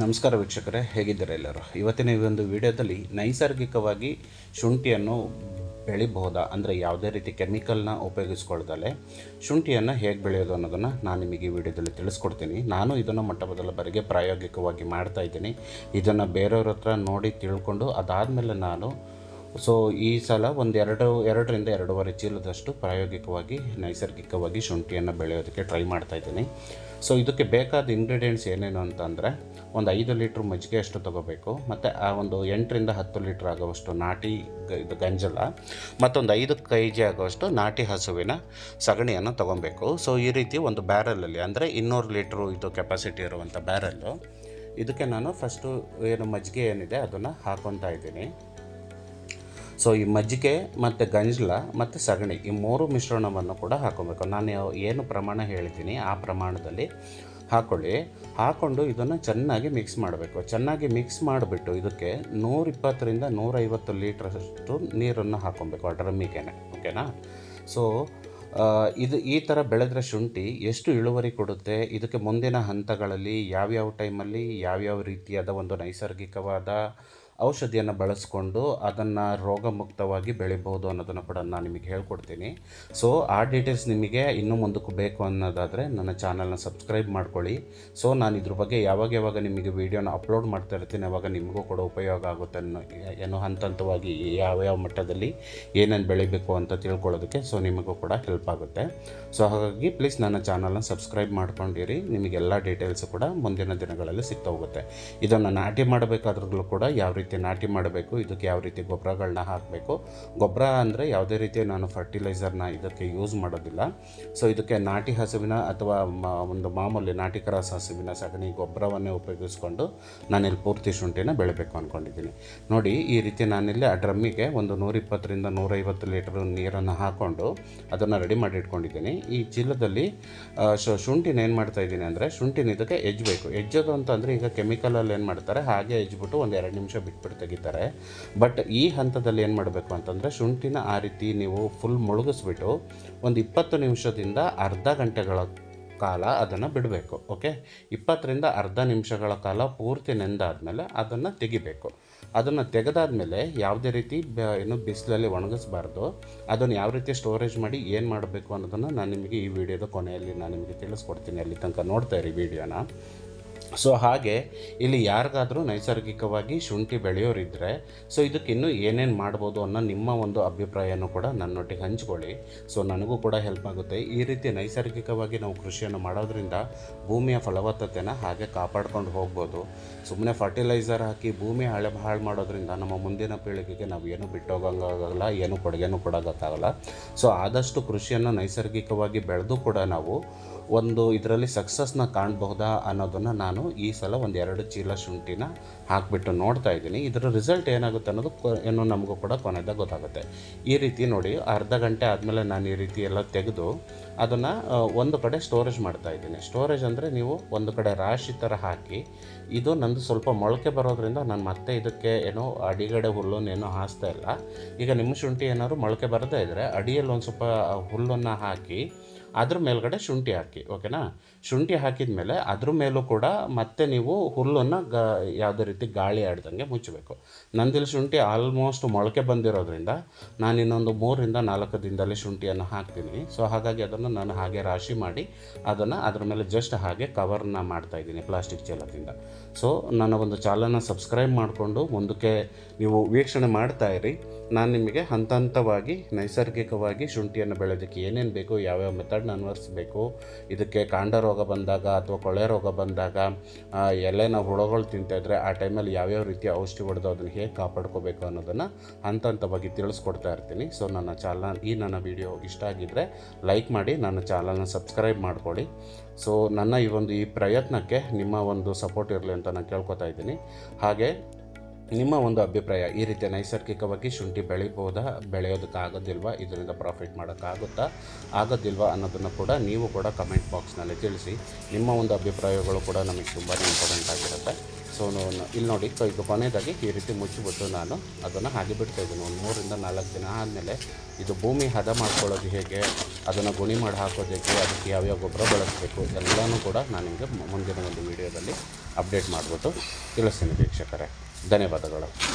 ನಮಸ್ಕಾರ ವೀಕ್ಷಕರೇ, ಹೇಗಿದ್ದಾರೆ ಎಲ್ಲರೂ? ಇವತ್ತಿನ ಈ ಒಂದು ವಿಡಿಯೋದಲ್ಲಿ ನೈಸರ್ಗಿಕವಾಗಿ ಶುಂಠಿಯನ್ನು ಬೆಳಿಬಹುದಾ? ಅಂದರೆ ಯಾವುದೇ ರೀತಿ ಕೆಮಿಕಲ್ನ ಉಪಯೋಗಿಸ್ಕೊಳ್ದಲೆ ಶುಂಠಿಯನ್ನು ಹೇಗೆ ಬೆಳೆಯೋದು ಅನ್ನೋದನ್ನು ನಾನು ನಿಮಗೆ ಈ ವಿಡಿಯೋದಲ್ಲಿ ತಿಳಿಸ್ಕೊಡ್ತೀನಿ. ನಾನು ಇದನ್ನು ಮೊಟ್ಟ ಮೊದಲ ಬಾರಿಗೆ ಪ್ರಾಯೋಗಿಕವಾಗಿ ಮಾಡ್ತಾ ಇದ್ದೀನಿ. ಇದನ್ನು ಬೇರೆಯವ್ರ ಹತ್ರ ನೋಡಿ ತಿಳ್ಕೊಂಡು ಅದಾದಮೇಲೆ ನಾನು ಸೊ ಈ ಸಲ ಒಂದು ಎರಡು, ಎರಡರಿಂದ ಎರಡೂವರೆ ಚೀಲದಷ್ಟು ಪ್ರಾಯೋಗಿಕವಾಗಿ, ನೈಸರ್ಗಿಕವಾಗಿ ಶುಂಠಿಯನ್ನು ಬೆಳೆಯೋದಕ್ಕೆ ಟ್ರೈ ಮಾಡ್ತಾ ಇದ್ದೀನಿ. ಸೊ ಇದಕ್ಕೆ ಬೇಕಾದ ಇಂಗ್ರೀಡಿಯೆಂಟ್ಸ್ ಏನೇನು ಅಂತಂದರೆ, ಒಂದು ಐದು ಲೀಟ್ರ್ ಮಜ್ಜಿಗೆ ಅಷ್ಟು ತೊಗೋಬೇಕು, ಮತ್ತು ಆ ಒಂದು ಎಂಟರಿಂದ ಹತ್ತು ಲೀಟ್ರ್ ಆಗುವಷ್ಟು ನಾಟಿ ಇದು ಗಂಜಲ, ಮತ್ತೊಂದು ಐದು ಕೆ ಜಿ ಆಗುವಷ್ಟು ನಾಟಿ ಹಸುವಿನ ಸಗಣಿಯನ್ನು ತೊಗೊಬೇಕು. ಸೊ ಈ ರೀತಿ ಒಂದು ಬ್ಯಾರಲಲ್ಲಿ ಅಂದರೆ ಇನ್ನೂರು ಲೀಟ್ರು ಇದು ಕೆಪಾಸಿಟಿ ಇರುವಂಥ ಬ್ಯಾರಲ್ಲು ಇದಕ್ಕೆ ನಾನು ಫಸ್ಟು ಏನು ಮಜ್ಜಿಗೆ ಏನಿದೆ, ಅದನ್ನು ಹಾಕೊತಾ ಇದ್ದೀನಿ. ಸೊ ಈ ಮಜ್ಜಿಗೆ ಮತ್ತು ಗಂಜಲ ಮತ್ತು ಸಗಣಿ ಈ ಮೂರು ಮಿಶ್ರಣವನ್ನು ಕೂಡ ಹಾಕೋಬೇಕು. ನಾನು ಏನು ಪ್ರಮಾಣ ಹೇಳ್ತೀನಿ ಆ ಪ್ರಮಾಣದಲ್ಲಿ ಹಾಕ್ಕೊಳ್ಳಿ ಹಾಕ್ಕೊಂಡು ಇದನ್ನು ಚೆನ್ನಾಗಿ ಮಿಕ್ಸ್ ಮಾಡಬೇಕು. ಚೆನ್ನಾಗಿ ಮಿಕ್ಸ್ ಮಾಡಿಬಿಟ್ಟು ಇದಕ್ಕೆ ನೂರಿಪ್ಪತ್ತರಿಂದ ನೂರೈವತ್ತು ಲೀಟ್ರಷ್ಟು ನೀರನ್ನು ಹಾಕ್ಕೊಬೇಕು ಆ ಡ್ರಮ್ಮಿಗೆ ಓಕೆನಾ? ಸೊ ಇದು ಈ ಥರ ಬೆಳೆದ್ರೆ ಶುಂಠಿ ಎಷ್ಟು ಇಳುವರಿ ಕೊಡುತ್ತೆ? ಇದಕ್ಕೆ ಮುಂದಿನ ಹಂತಗಳಲ್ಲಿ ಯಾವ್ಯಾವ ಟೈಮಲ್ಲಿ ಯಾವ್ಯಾವ ರೀತಿಯಾದ ಒಂದು ನೈಸರ್ಗಿಕವಾದ ಔಷಧಿಯನ್ನು ಬಳಸ್ಕೊಂಡು ಅದನ್ನು ರೋಗಮುಕ್ತವಾಗಿ ಬೆಳಿಬೋದು ಅನ್ನೋದನ್ನು ಕೂಡ ನಾನು ನಿಮಗೆ ಹೇಳ್ಕೊಡ್ತೀನಿ. ಸೊ ಆ ಡೀಟೇಲ್ಸ್ ನಿಮಗೆ ಇನ್ನೂ ಮುಂದಕ್ಕೆ ಬೇಕು ಅನ್ನೋದಾದರೆ ನನ್ನ ಚಾನಲ್ನ ಸಬ್ಸ್ಕ್ರೈಬ್ ಮಾಡ್ಕೊಳ್ಳಿ. ಸೊ ನಾನು ಇದ್ರ ಬಗ್ಗೆ ಯಾವಾಗ ಯಾವಾಗ ನಿಮಗೆ ವೀಡಿಯೋನ ಅಪ್ಲೋಡ್ ಮಾಡ್ತಾ ಇರ್ತೀನಿ, ಅವಾಗ ನಿಮಗೂ ಕೂಡ ಉಪಯೋಗ ಆಗುತ್ತೆ ಅನ್ನೋ ಏನೋ ಹಂತ ಹಂತವಾಗಿ ಯಾವ ಯಾವ ಮಟ್ಟದಲ್ಲಿ ಏನೇನು ಬೆಳಿಬೇಕು ಅಂತ ತಿಳ್ಕೊಳ್ಳೋದಕ್ಕೆ ಸೊ ನಿಮಗೂ ಕೂಡ ಹೆಲ್ಪ್ ಆಗುತ್ತೆ. ಸೊ ಹಾಗಾಗಿ ಪ್ಲೀಸ್ ನನ್ನ ಚಾನಲ್ನ ಸಬ್ಸ್ಕ್ರೈಬ್ ಮಾಡ್ಕೊಂಡಿರಿ. ನಿಮಗೆಲ್ಲ ಡೀಟೇಲ್ಸು ಕೂಡ ಮುಂದಿನ ದಿನಗಳಲ್ಲಿ ಸಿಗ್ತಾ ಹೋಗುತ್ತೆ. ಇದನ್ನು ನಾಟಿ ಮಾಡಬೇಕಾದ್ರೂ ಕೂಡ ಯಾವ ರೀತಿ ನಾಟಿ ಮಾಡಬೇಕು, ಇದಕ್ಕೆ ಯಾವ ರೀತಿ ಗೊಬ್ಬರಗಳನ್ನ ಹಾಕಬೇಕು. ಗೊಬ್ಬರ ಅಂದರೆ ಯಾವುದೇ ರೀತಿ ನಾನು ಫರ್ಟಿಲೈಸರ್ನ ಇದಕ್ಕೆ ಯೂಸ್ ಮಾಡೋದಿಲ್ಲ. ಸೊ ಇದಕ್ಕೆ ನಾಟಿ ಹಸುವಿನ ಅಥವಾ ಒಂದು ಮಾಮೂಲಿ ನಾಟಿ ಕ್ರಾಸ್ ಹಸುವಿನ ಸಗಣಿ ಗೊಬ್ಬರವನ್ನೇ ಉಪಯೋಗಿಸ್ಕೊಂಡು ನಾನಿಲ್ಲಿ ಪೂರ್ತಿ ಶುಂಠಿನ ಬೆಳಿಬೇಕು ಅಂದ್ಕೊಂಡಿದ್ದೀನಿ ನೋಡಿ, ಈ ರೀತಿ ನಾನಿಲ್ಲಿ ಆ ಡ್ರಮ್ಮಿಗೆ ಒಂದು ನೂರಿಪ್ಪತ್ತರಿಂದ ನೂರೈವತ್ತು ಲೀಟರ್ ನೀರನ್ನು ಹಾಕ್ಕೊಂಡು ಅದನ್ನು ರೆಡಿ ಮಾಡಿ ಇಟ್ಕೊಂಡಿದ್ದೀನಿ. ಈ ಚೀಲದಲ್ಲಿ ಶುಂಠಿನ ಏನು ಮಾಡ್ತಾ ಇದ್ದೀನಿ ಅಂದರೆ ಶುಂಠಿನ ಇದಕ್ಕೆ ಎಜ್ಜಬೇಕು ಎಜ್ಜೋದು ಅಂತಂದರೆ ಈಗ ಕೆಮಿಕಲಲ್ಲಿ ಏನು ಮಾಡ್ತಾರೆ, ಹಾಗೆ ಎಜ್ಬಿಟ್ಟು ಒಂದು ಎರಡು ನಿಮಿಷ ಬಿಟ್ಬಿಟ್ಟು ತೆಗಿತಾರೆ ಬಟ್ ಈ ಹಂತದಲ್ಲಿ ಏನು ಮಾಡಬೇಕು ಅಂತಂದರೆ, ಶುಂಠಿನ ಆ ರೀತಿ ನೀವು ಫುಲ್ ಮುಳುಗಿಸ್ಬಿಟ್ಟು ಒಂದು ಇಪ್ಪತ್ತು ನಿಮಿಷದಿಂದ ಅರ್ಧ ಗಂಟೆಗಳ ಕಾಲ ಅದನ್ನು ಬಿಡಬೇಕು ಓಕೆ ಇಪ್ಪತ್ತರಿಂದ ಅರ್ಧ ನಿಮಿಷಗಳ ಕಾಲ ಪೂರ್ತಿ ನೆಂದಾದಮೇಲೆ ಅದನ್ನು ತೆಗಿಬೇಕು. ಅದನ್ನು ತೆಗೆದಾದ್ಮೇಲೆ ಯಾವುದೇ ರೀತಿ ಏನು ಬಿಸಿಲಲ್ಲಿ ಒಣಗಿಸ್ಬಾರ್ದು. ಅದನ್ನು ಯಾವ ರೀತಿ ಸ್ಟೋರೇಜ್ ಮಾಡಿ ಏನು ಮಾಡಬೇಕು ಅನ್ನೋದನ್ನು ನಾನು ನಿಮಗೆ ಈ ವಿಡಿಯೋದ ಕೊನೆಯಲ್ಲಿ ನಾನು ನಿಮಗೆ ತಿಳಿಸ್ಕೊಡ್ತೀನಿ. ಅಲ್ಲಿ ತನಕ ನೋಡ್ತಾ ಇರಿ ವಿಡಿಯೋನ. ಸೊ ಹಾಗೆ ಇಲ್ಲಿ ಯಾರಿಗಾದರೂ ನೈಸರ್ಗಿಕವಾಗಿ ಶುಂಠಿ ಬೆಳೆಯೋರಿದ್ದರೆ ಸೊ ಇದಕ್ಕೆ ಇನ್ನೂ ಏನೇನು ಮಾಡ್ಬೋದು ಅನ್ನೋ ನಿಮ್ಮ ಒಂದು ಅಭಿಪ್ರಾಯನೂ ಕೂಡ ನನ್ನೊಟ್ಟಿಗೆ ಹಂಚ್ಕೊಳ್ಳಿ. ಸೊ ನನಗೂ ಕೂಡ ಹೆಲ್ಪ್ ಆಗುತ್ತೆ. ಈ ರೀತಿ ನೈಸರ್ಗಿಕವಾಗಿ ನಾವು ಕೃಷಿಯನ್ನು ಮಾಡೋದ್ರಿಂದ ಭೂಮಿಯ ಫಲವತ್ತತೆನ ಹಾಗೆ ಕಾಪಾಡ್ಕೊಂಡು ಹೋಗ್ಬೋದು. ಸುಮ್ಮನೆ ಫರ್ಟಿಲೈಸರ್ ಹಾಕಿ ಭೂಮಿ ಹಳೆ, ಹಾಳು ಮಾಡೋದ್ರಿಂದ ನಮ್ಮ ಮುಂದಿನ ಪೀಳಿಗೆಗೆ ನಾವು ಏನು ಬಿಟ್ಟೋಗಂಗಾಗಲ್ಲ, ಏನು ಕೊಡುಗೆನೂ ಕೊಡೋಕ್ಕಾಗಲ್ಲ ಸೊ ಆದಷ್ಟು ಕೃಷಿಯನ್ನು ನೈಸರ್ಗಿಕವಾಗಿ ಬೆಳೆದು ಕೂಡ ನಾವು ಒಂದು ಇದರಲ್ಲಿ ಸಕ್ಸಸ್ನ ಕಾಣಬಹುದಾ ಅನ್ನೋದನ್ನು ನಾನು ಈ ಸಲ ಒಂದು ಎರಡು ಚೀಲ ಶುಂಠಿನ ಹಾಕಿಬಿಟ್ಟು ನೋಡ್ತಾ ಇದ್ದೀನಿ. ಇದರ ರಿಸಲ್ಟ್ ಏನಾಗುತ್ತೆ ಅನ್ನೋದು ಏನೋ ನಮಗೂ ಕೂಡ ಕೊನೆದಾಗ ಗೊತ್ತಾಗುತ್ತೆ. ಈ ರೀತಿ ನೋಡಿ, ಅರ್ಧ ಗಂಟೆ ಆದಮೇಲೆ ನಾನು ಈ ರೀತಿ ಎಲ್ಲ ತೆಗೆದು ಅದನ್ನು ಒಂದು ಕಡೆ ಸ್ಟೋರೇಜ್ ಮಾಡ್ತಾ ಇದ್ದೀನಿ. ಸ್ಟೋರೇಜ್ ಅಂದರೆ ನೀವು ಒಂದು ಕಡೆ ರಾಶಿ ಥರ ಹಾಕಿ, ಇದು ನಂದು ಸ್ವಲ್ಪ ಮೊಳಕೆ ಬರೋದ್ರಿಂದ ನಾನು ಮತ್ತೆ ಇದಕ್ಕೆ ಏನೋ ಅಡಿಗಡೆ ಹುಲ್ಲನ್ನೇನೋ ಹಾಸ್ತಾ ಇಲ್ಲ. ಈಗ ನಿಮ್ಮ ಶುಂಠಿ ಏನಾದ್ರು ಮೊಳಕೆ ಬರದೇ ಇದ್ದರೆ ಅಡಿಯಲ್ಲಿ ಒಂದು ಸ್ವಲ್ಪ ಹುಲ್ಲನ್ನು ಹಾಕಿ ಅದ್ರ ಮೇಲ್ಗಡೆ ಶುಂಠಿ ಹಾಕಿ, ಓಕೆನಾ? ಶುಂಠಿ ಹಾಕಿದ ಮೇಲೆ ಅದ್ರ ಮೇಲೂ ಕೂಡ ಮತ್ತೆ ನೀವು ಹುಲ್ಲನ್ನು ಗ, ಯಾವುದೇ ರೀತಿ ಗಾಳಿ ಆಡ್ದಂಗೆ ಮುಚ್ಚಬೇಕು. ನಂದಿಲ್ಲಿ ಶುಂಠಿ ಆಲ್ಮೋಸ್ಟ್ ಮೊಳಕೆ ಬಂದಿರೋದ್ರಿಂದ ನಾನು ಇನ್ನೊಂದು ಮೂರರಿಂದ ನಾಲ್ಕು ದಿನದಲ್ಲಿ ಶುಂಠಿಯನ್ನು ಹಾಕ್ತೀನಿ. ಸೊ, ಹಾಗಾಗಿ ಅದನ್ನು ನಾನು ಹಾಗೆ ರಾಶಿ ಮಾಡಿ ಅದನ್ನು ಅದ್ರ ಮೇಲೆ ಜಸ್ಟ್ ಹಾಗೆ ಕವರ್ನ ಮಾಡ್ತಾ ಇದ್ದೀನಿ ಪ್ಲಾಸ್ಟಿಕ್ ಚೀಲದಿಂದ. ಸೊ, ನನ್ನ ಒಂದು ಚಾಲನ ಸಬ್ಸ್ಕ್ರೈಬ್ ಮಾಡಿಕೊಂಡು ಮುಂದಕ್ಕೆ ನೀವು ವೀಕ್ಷಣೆ ಮಾಡ್ತಾ ಇರಿ. ನಾನು ನಿಮಗೆ ಹಂತ ಹಂತವಾಗಿ ನೈಸರ್ಗಿಕವಾಗಿ ಶುಂಠಿಯನ್ನು ಬೆಳೆಯೋದಕ್ಕೆ ಏನೇನು ಬೇಕು, ಯಾವ್ಯಾವ ಮೆಥಡ್ನ ಅನ್ವರ್ಸ್ಬೇಕು. ಇದಕ್ಕೆ ಕಾಂಡ ರೋಗ ಬಂದಾಗ ಅಥವಾ ಕೊಳೆ ರೋಗ ಬಂದಾಗ ಎಲೆ ಎಲೆನ ಹುಳಗಳು ತಿಂತಾಯಿದ್ರೆ ಆ ಟೈಮಲ್ಲಿ ಯಾವ್ಯಾವ ರೀತಿಯ ಔಷಧಿ ಹೊಡೆದು ಅದನ್ನು ಹೇಗೆ ಕಾಪಾಡ್ಕೋಬೇಕು ಅನ್ನೋದನ್ನು ಹಂತ ಹಂತವಾಗಿ ತಿಳಿಸ್ಕೊಡ್ತಾ ಇರ್ತೀನಿ. ಸೊ, ನನ್ನ ಚಾನಲ್, ಈ ನನ್ನ ವಿಡಿಯೋ ಇಷ್ಟ ಆಗಿದ್ದರೆ ಲೈಕ್ ಮಾಡಿ, ನನ್ನ ಚಾನಲ್ನ ಸಬ್ಸ್ಕ್ರೈಬ್ ಮಾಡ್ಕೊಳ್ಳಿ. ಸೊ, ನನ್ನ ಈ ಒಂದು ಈ ಪ್ರಯತ್ನಕ್ಕೆ ನಿಮ್ಮ ಒಂದು ಸಪೋರ್ಟ್ ಇರಲಿ ಅಂತ ನಾನು ಕೇಳ್ಕೊತಾ ಇದ್ದೀನಿ. ಹಾಗೆ ನಿಮ್ಮ ಒಂದು ಅಭಿಪ್ರಾಯ ಈ ರೀತಿ ನೈಸರ್ಗಿಕವಾಗಿ ಶುಂಠಿ ಬೆಳಿಬೋದಾ ಬೆಳೆಯೋದಕ್ಕೆ ಆಗೋದಿಲ್ವಾ ಇದರಿಂದ ಪ್ರಾಫಿಟ್ ಮಾಡೋಕ್ಕಾಗುತ್ತಾ? ಆಗೋದಿಲ್ವಾ ಅನ್ನೋದನ್ನು ಕೂಡ ನೀವು ಕೂಡ ಕಮೆಂಟ್ ಬಾಕ್ಸ್ನಲ್ಲಿ ತಿಳಿಸಿ. ನಿಮ್ಮ ಒಂದು ಅಭಿಪ್ರಾಯಗಳು ಕೂಡ ನಮಗೆ ತುಂಬ ಇಂಪಾರ್ಟೆಂಟ್ ಆಗಿರುತ್ತೆ. ಸೊ ಇಲ್ಲಿ ನೋಡಿ ಸೊ ಈಗ ಕೊನೆಯದಾಗಿ ಈ ರೀತಿ ಮುಚ್ಚಿಬಿಟ್ಟು ನಾನು ಅದನ್ನು ಹಾಗೆ ಬಿಡ್ತಾ ಇದ್ದೀನಿ. ಒಂದು ಮೂರಿಂದ ನಾಲ್ಕು ದಿನ ಆದಮೇಲೆ ಇದು ಭೂಮಿ ಹದ ಮಾಡ್ಕೊಳ್ಳೋದು ಹೇಗೆ, ಅದನ್ನು ಗುಣಿ ಮಾಡಿ ಹಾಕೋದು ಹೇಗೆ, ಅದಕ್ಕೆ ಯಾವ್ಯಾವ ಗೊಬ್ಬರ ಬಳಸಬೇಕು ಎಲ್ಲನೂ ಕೂಡ ನಾನು ನಿಮಗೆ ಮುಂದಿನ ಒಂದು ವಿಡಿಯೋದಲ್ಲಿ ಅಪ್ಡೇಟ್ ಮಾಡಿಬಿಟ್ಟು ತಿಳಿಸ್ತೀನಿ ವೀಕ್ಷಕರೇ. ಧನ್ಯವಾದಗಳು.